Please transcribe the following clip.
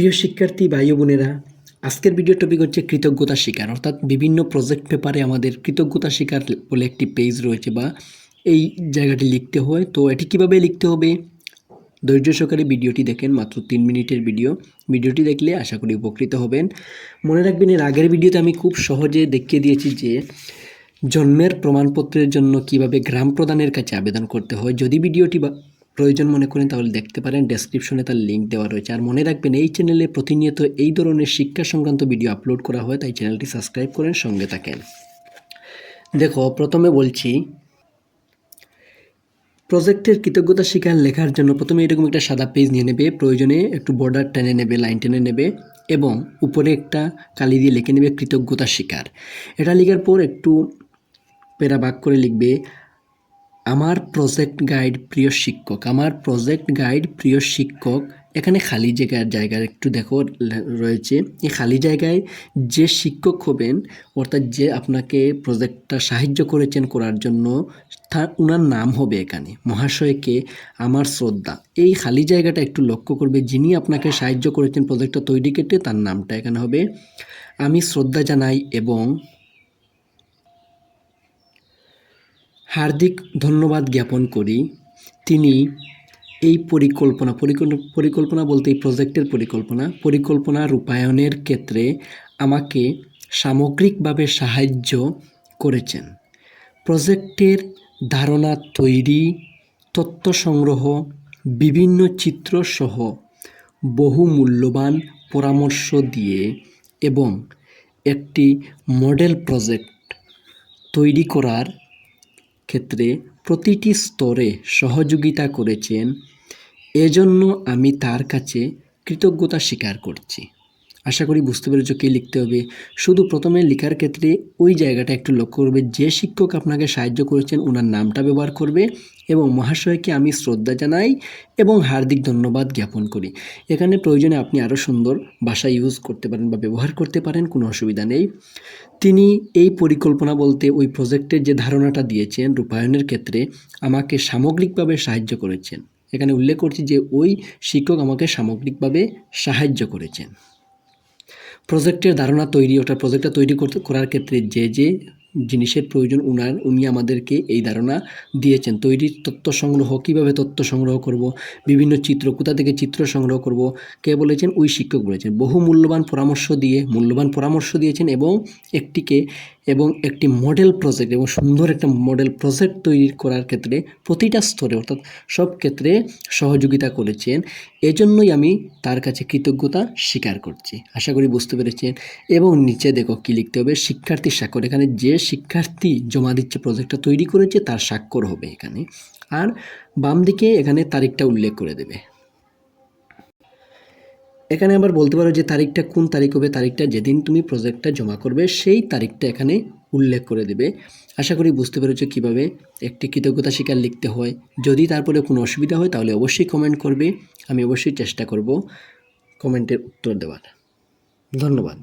প্রিয় শিক্ষার্থী ভাই বোনেরা, আজকের ভিডিও টপিক হচ্ছে কৃতজ্ঞতা শিকার। অর্থাৎ বিভিন্ন প্রজেক্ট পেপারে আমাদের কৃতজ্ঞতা শিকার বলে একটি পেজ রয়েছে বা এই জায়গাটি লিখতে হয়। তো এটি কীভাবে লিখতে হবে? ধৈর্য সহকারে ভিডিওটি দেখেন, মাত্র তিন মিনিটের ভিডিও ভিডিওটি দেখলে আশা করি উপকৃত হবেন। মনে রাখবেন, এর আগের ভিডিওতে আমি খুব সহজে দেখিয়ে দিয়েছি যে জন্মের প্রমাণপত্রের জন্য কীভাবে গ্রাম প্রধানের কাছে আবেদন করতে হয়। যদি ভিডিওটি প্রয়োজন মনে করেন, তাহলে দেখতে পারেন ডেসক্রিপশনে তার লিঙ্ক দেওয়া রয়েছে। আর মনে রাখবেন, এই চ্যানেলে প্রতিনিয়ত এই ধরনের শিক্ষা সংক্রান্ত ভিডিও আপলোড করা হয়, তাই চ্যানেলটি সাবস্ক্রাইব করেন, সঙ্গে থাকেন। দেখো, প্রথমে বলছি প্রজেক্টের কৃতজ্ঞতা স্বীকার লেখার জন্য প্রথমে এরকম একটা সাদা পেজ নিয়ে নেবে, প্রয়োজনে একটু বর্ডার টেনে নেবে লাইন টেনে নেবে, এবং উপরে একটা কালি দিয়ে লিখে নেবে, কৃতজ্ঞতা স্বীকার। এটা লেখার পর একটু পেরা ভাগ করে লিখবে আমার প্রজেক্ট গাইড প্রিয় শিক্ষক, আমার প্রজেক্ট গাইড প্রিয় শিক্ষক, এখানে খালি জায়গার জায়গার একটু দেখো রয়েছে। এই খালি জায়গায় যে শিক্ষক হবেন, অর্থাৎ যে আপনাকে প্রজেক্টটা সাহায্য করেছেন করার জন্য, তার ওনার নাম হবে এখানে, মহাশয়কে আমার শ্রদ্ধা। এই খালি জায়গাটা একটু লক্ষ্য করবে, যিনি আপনাকে সাহায্য করেছেন প্রজেক্টটা তৈরি কেটে, তার নামটা এখানে হবে, আমি শ্রদ্ধা জানাই এবং হার্দিক ধন্যবাদ জ্ঞাপন করি। তিনি এই পরিকল্পনা পরিকল্পনা বলতে এই প্রজেক্টের পরিকল্পনা পরিকল্পনা রূপায়ণের ক্ষেত্রে আমাকে সামগ্রিকভাবে সাহায্য করেছেন। প্রজেক্টের ধারণা তৈরি, তথ্য সংগ্রহ, বিভিন্ন চিত্র সহ বহু মূল্যবান পরামর্শ দিয়ে এবং একটি মডেল প্রজেক্ট তৈরি করার ক্ষেত্রে প্রতিটি স্তরে সহযোগিতা করেছেন এজন্য আমি তার কাছে কৃতজ্ঞতা স্বীকার করছি। আশা করি বুঝতে পেরেছ কী লিখতে হবে। শুধু প্রথমে লেখার ক্ষেত্রে ওই জায়গাটা একটু লক্ষ্য করবে। যে শিক্ষক আপনাকে সাহায্য করেছেন, ওনার নামটা ব্যবহার করবে এবং মহাশয়কে আমি শ্রদ্ধা জানাই এবং হার্দিক ধন্যবাদ জ্ঞাপন করি। এখানে প্রয়োজনে আপনি আরও সুন্দর ভাষা ইউজ করতে পারেন বা ব্যবহার করতে পারেন, কোনো অসুবিধা নেই। তিনি এই পরিকল্পনা বলতে ওই প্রজেক্টের যে ধারণাটা দিয়েছেন রূপায়ণের ক্ষেত্রে আমাকে সামগ্রিকভাবে সাহায্য করেছেন। এখানে উল্লেখ করছি যে ওই শিক্ষক আমাকে সামগ্রিকভাবে সাহায্য করেছেন। প্রজেক্টের ধারণা তৈরি, ওটা প্রজেক্টটা তৈরি করতে, করার ক্ষেত্রে যে যে জিনিসের প্রয়োজন, উনার, উনি আমাদেরকে এই ধারণা দিয়েছেন। তৈরির তথ্য সংগ্রহ, কীভাবে তথ্য সংগ্রহ করব, বিভিন্ন চিত্র, কোথা থেকে চিত্র সংগ্রহ করব, কে বলেছেন? ওই শিক্ষক বলেছেন। বহু মূল্যবান পরামর্শ দিয়ে, মূল্যবান পরামর্শ দিয়েছেন এবং একটিকে এবং একটি মডেল প্রজেক্ট এবং সুন্দর একটা মডেল প্রজেক্ট তৈরি করার ক্ষেত্রে প্রতিটা স্তরে, অর্থাৎ সব ক্ষেত্রে সহযোগিতা করেছেন। এজন্যই আমি তার কাছে কৃতজ্ঞতা স্বীকার করছি। আশা করি বুঝতে পেরেছেন। এবং নিচে দেখো কী লিখতে হবে, শিক্ষার্থীর স্বাক্ষর। এখানে যে শিক্ষার্থী জমা দিচ্ছে প্রজেক্টটা তৈরি করেছে, তার স্বাক্ষর হবে এখানে। আর বাম দিকে এখানে তারিখটা উল্লেখ করে দেবে। এখানে আবার বলতে পারো যে তারিখটা কোন তারিখ হবে, তারিখটা যেদিন তুমি প্রজেক্টটা জমা করবে, সেই তারিখটা এখানে উল্লেখ করে দেবে। আশা করি বুঝতে পেরেছ কীভাবে একটি কৃতজ্ঞতা স্বীকার লিখতে হয়। যদি তারপরে কোনো অসুবিধা হয়, তাহলে অবশ্যই কমেন্ট করবে, আমি অবশ্যই চেষ্টা করব কমেন্টের উত্তর দেওয়ার। ধন্যবাদ।